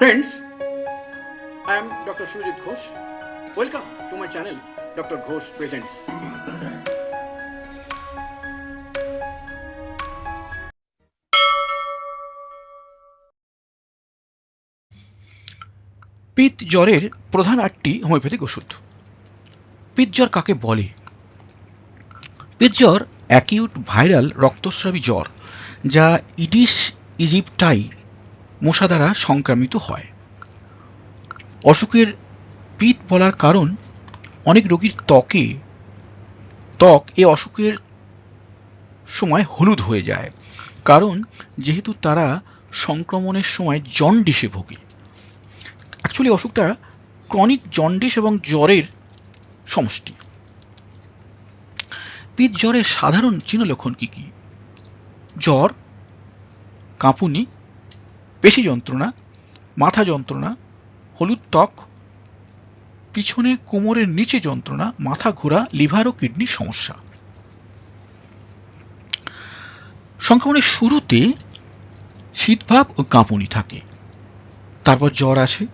Friends, I am Dr. Sujit Ghosh. Welcome to my channel, Dr. Ghosh Presents. পিত জ্বরের প্রধান আটটি homeopathic ওষুধ পিত জ্বর কাকে বলে পিত জ্বর অ্যাকিউট ভাইরাল রক্তস্রাবী জ্বর যা ইডিস ইজিপ্টাই মশা দ্বারা সংক্রামিত হয়। অসুখের পিত বলার কারণ, অনেক রোগীর ত্বকে, ত্বক এ অসুখের সময় হলুদ হয়ে যায়। কারণ, যেহেতু তারা সংক্রমণের সময় জন্ডিসে ভোগে। অ্যাকচুয়ালি অসুখটা ক্রনিক জন্ডিস এবং জ্বরের সমষ্টি। পিত জ্বরের সাধারণ চিহ্ন লক্ষণ কি কি? জ্বর, কাঁপুনি পেশি যন্ত্রণা, মাথা যন্ত্রণা, হলুদ ত্বক, পিছনে কোমরের নিচে যন্ত্রণা, মাথা ঘোরা, লিভার ও কিডনির সমস্যা। সংক্রমণের শুরুতে শীতভাব ও কাঁপুনি থাকে। তারপর জ্বর আসে।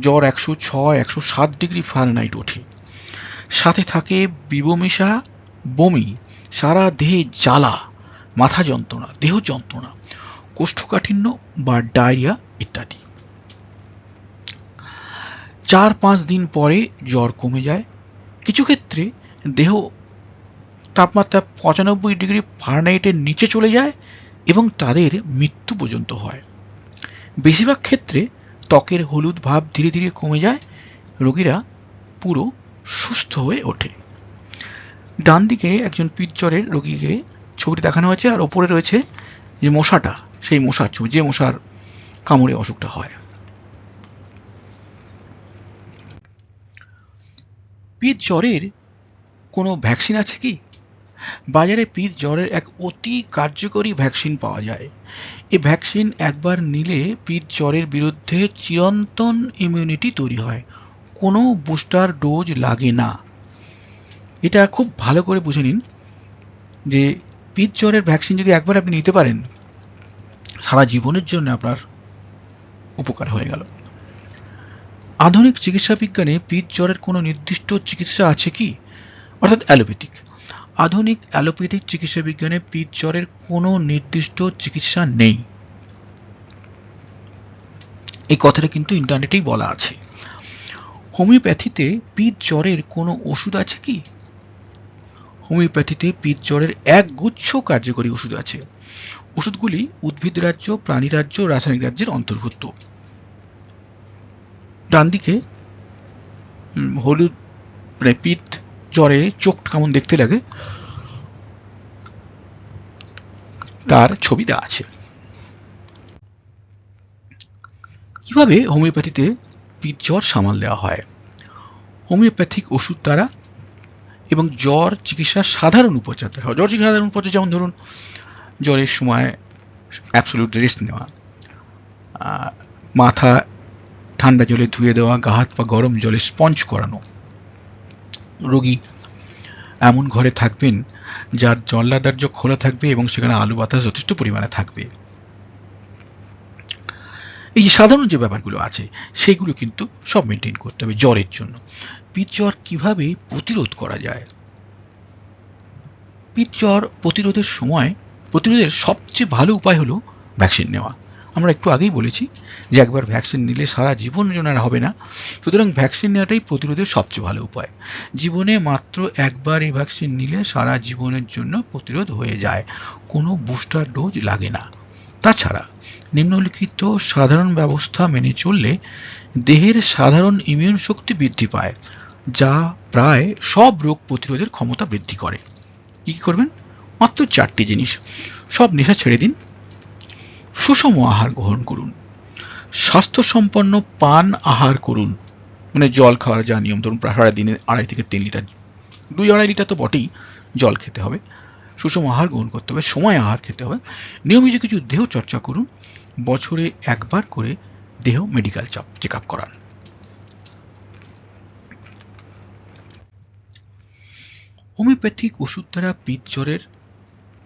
জ্বর একশো ছয়, একশো সাত ডিগ্রি ফারেনহাইট ওঠে। সাথে থাকে বিবমিশা বমি, সারা দেহে জ্বালা, মাথা যন্ত্রণা, দেহ যন্ত্রণা। কোষ্ঠকাঠিন্য বা ডায়রিয়া ইত্যাদি। চার পাঁচ দিন পরে জ্বর কমে যায়। কিছু ক্ষেত্রে দেহ তাপমাত্রা পঁচানব্বই ডিগ্রি ফারেনহাইটের নিচে চলে যায় এবং তাদের মৃত্যু পর্যন্ত হয়। বেশিরভাগ ক্ষেত্রে ত্বকের হলুদ ভাব ধীরে ধীরে কমে যায়। রোগীরা পুরো সুস্থ হয়ে ওঠে। ডান দিকে একজন পিতজ্বরের রোগীকে ছবিটি দেখানো হয়েছে আর ওপরে রয়েছে যে মশাটা। সেই মশার ছবি যে মশার কামড়ে অসুখটা হয়। পিত জ্বরের কোনো ভ্যাকসিন আছে কি? বাজারে পিত জ্বরের এক অতি কার্যকরী ভ্যাকসিন পাওয়া যায়। এই ভ্যাকসিন একবার নিলে পিত জ্বরের বিরুদ্ধে চিরন্তন ইমিউনিটি তৈরি হয়। কোনো বুস্টার ডোজ লাগে না। এটা খুব ভালো করে বুঝে নিন যে পিত জ্বরের ভ্যাকসিন যদি একবার আপনি নিতে পারেন সারা জীবনের জন্য আপনার উপকার হয়ে গেল। আধুনিক চিকিৎসা বিজ্ঞানে পিত জ্বরের কোনো নির্দিষ্ট চিকিৎসা আছে কি? অর্থাৎ অ্যালোপ্যাথিক। আধুনিক অ্যালোপ্যাথিক চিকিৎসা বিজ্ঞানে পিত জ্বরের কোনো নির্দিষ্ট চিকিৎসা নেই। এই কথাটা কিন্তু ইন্টারনেটেই বলা আছে। হোমিওপ্যাথিতে পিত জ্বরের কোনো ওষুধ আছে কি? হোমিওপ্যাথিতে পিত জ্বরের এক গুচ্ছ কার্যকরী ওষুধ আছে। ওষুধগুলি উদ্ভিদ রাজ্য, প্রাণী রাজ্য রাসায়নিক রাজ্যের অন্তর্ভুক্ত। ডান দিকে হলুদ মানে জ্বরে চোখ কেমন দেখতে লাগে? তার ছবি দেওয়া আছে। কীভাবে হোমিওপ্যাথিতে পিত জ্বর সামাল দেওয়া হয়? হোমিওপ্যাথিক ওষুধ দ্বারা এবং জ্বর চিকিৎসার সাধারণ উপচার জ্বর চিকিৎসার সাধারণ উপচার যেমন ধরুন জ্বরের সময় অ্যাবসলিউট রেস্ট নেওয়া। মাথা ঠান্ডা জলে ধুয়ে দেওয়া, গা হাত পা গরম জলে স্পঞ্জ করানো। রোগী এমন ঘরে থাকবেন যার জল্লা দার্য খোলা থাকবে এবং সেখানে আলু বাতাস যথেষ্ট পরিমাণে থাকবে। এই যে সাধারণ যে ব্যাপারগুলো আছে, সেগুলো কিন্তু সব মেনটেন করতে হবে জ্বরের জন্য। পিত জ্বর কীভাবে প্রতিরোধ করা যায়? পিত জ্বর প্রতিরোধের সময় প্রতিরোধের সবচেয়ে ভালো উপায় হলো ভ্যাকসিন নেওয়া। আমরা একটু আগেই বলেছি যে একবার ভ্যাকসিন নিলে সারা জীবন জন্য আর হবে না। সুতরাং ভ্যাকসিন নেওয়াটাই প্রতিরোধের সবচেয়ে ভালো উপায়। জীবনে মাত্র একবার এই ভ্যাকসিন নিলে সারা জীবনের জন্য প্রতিরোধ হয়ে যায়। কোনো বুস্টার ডোজ লাগে না। তাছাড়া নিম্নলিখিত সাধারণ ব্যবস্থা মেনে চললে দেহের সাধারণ ইমিউন শক্তি বৃদ্ধি পায়, যা প্রায় সব রোগ প্রতিরোধের ক্ষমতা বৃদ্ধি করে। কি করবেন? মাত্র চারটি জিনিস। সব নেশা ছেড়ে দিন। সুষম আহার গ্রহণ করুন। স্বাস্থ্যসম্পন্ন পান আহার করুন। মানে জল খাওয়ার যা নিয়ম, ধরুন সারা দিনে আড়াই থেকে তিন লিটার, দুই আড়াই লিটার তো বটেই জল খেতে হবে। সুষম আহার গ্রহণ করতে হবে, সময় আহার খেতে হবে। নিয়মিত কিছু দেহ চর্চা করুন। বছরে একবার করে দেহ মেডিকেল চাপ চেক আপ করান। হোমিওপ্যাথিক ওষুধ দ্বারা পিত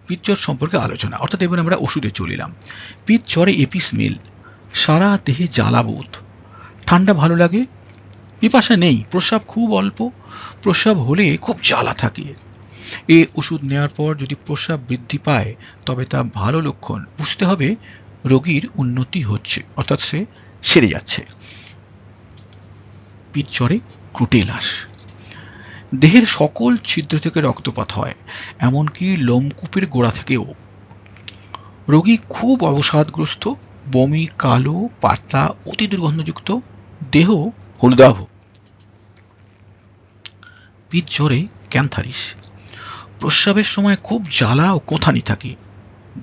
পিত জ্বর সম্পর্কে আলোচনা, অর্থাৎ এবার আমরা ওষুধে চলিলাম। পিত এপিস মিল, সারা দেহে জ্বালাবোধ ঠান্ডা ভালো লাগে? পিপাসা নেই, প্রস্রাব খুব অল্প। প্রস্রাব হলে খুব জ্বালা থাকে। এ ওষুধ নেওয়ার পর যদি প্রস্রাব বৃদ্ধি পায়, তবে তা ভালো লক্ষণ। বুঝতে হবে রোগীর উন্নতি হচ্ছে, অর্থাৎ সে সেরে যাচ্ছে। পিঠ চড়ে ক্রুটেলাস দেহের সকল ছিদ্র থেকে রক্তপাত হয়, এমনকি লোমকূপের গোড়া থেকেও। রোগী খুব অবসাদগ্রস্ত, বমি কালো, পাতলা, অতি দুর্গন্ধযুক্ত, দেহ হলুদাভ। পিঠ জ্বরে ক্যান্থারিস। প্রস্রাবের সময় খুব জ্বালা ও কোথানি থাকে,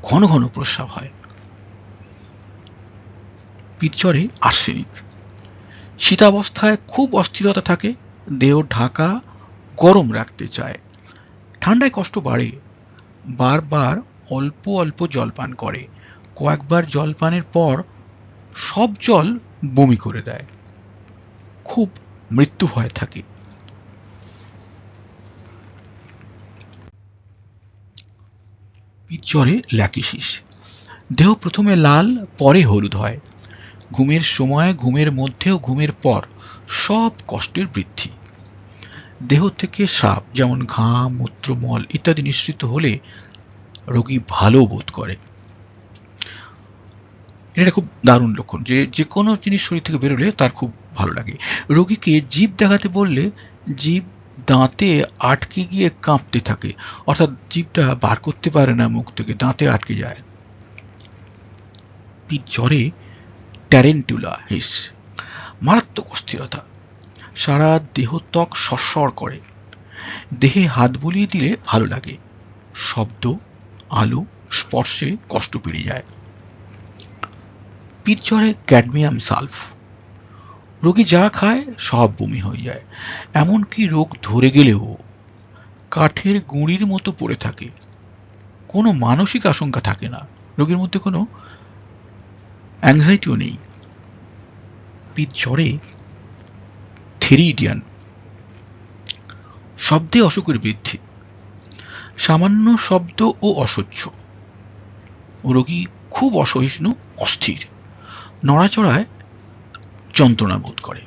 ঘন ঘন প্রস্রাব হয়। জ্বরে আর্সেনিক। শীতাবস্থায় খুব অস্থিরতা থাকে, দেহ ঢাকা গরম রাখতে চায়। ঠান্ডায় কষ্ট বাড়ে। বারবার অল্প অল্প জল পান করে। কয়েকবার জল পানের পর সব জল বমি করে দেয়। খুব মৃত্যু ভয় থাকে। জ্বরে ল্যাকিসিস দেহ প্রথমে লাল, পরে হলুদ হয়। ঘুমের সময়, ঘুমের মধ্যেও ঘুমের পর সব কষ্টের বৃদ্ধি। দেহ থেকে সাপ, যেমন ঘাম মূত্র মল ইত্যাদি নিঃসৃত হলে রোগী ভালো বোধ করে। এটা খুব দারুণ লক্ষণ যে যে কোনো জিনিস শরীর থেকে বেরোলে তার খুব ভালো লাগে। রোগীকে জীব দেখাতে বললে জীব দাঁতে আটকে গিয়ে কাঁপতে থাকে, অর্থাৎ জীবটা বার করতে পারে না মুখ থেকে, দাঁতে আটকে যায়। জ্বরে ট্যারেন্টুলা হিস, মারাত্মক অস্থিরতা। সারা দেহ ত্বক সরসর করে। দেহে হাত বুলিয়ে দিলে ভালো লাগে। শব্দ, আলো, স্পর্শে কষ্ট পেরে যায়। পিঠ ক্যাডমিয়াম সালফ। রোগী যা খায় সব বমি হয়ে যায়। এমনকি রোগ ধরে গেলেও কাঠের গুঁড়ির মতো পড়ে থাকে। কোনো মানসিক আশঙ্কা থাকে না। রোগীর মধ্যে কোনো অ্যাংজাইটিও নেই। পিঠ জ্বরে থেরিডিয়ান। শব্দে অসুখের বৃদ্ধি। সামান্য শব্দ ও অসহ্য। রোগী খুব অসহিষ্ণু, অস্থির। নড়াচড়ায় যন্ত্রণা বোধ করে।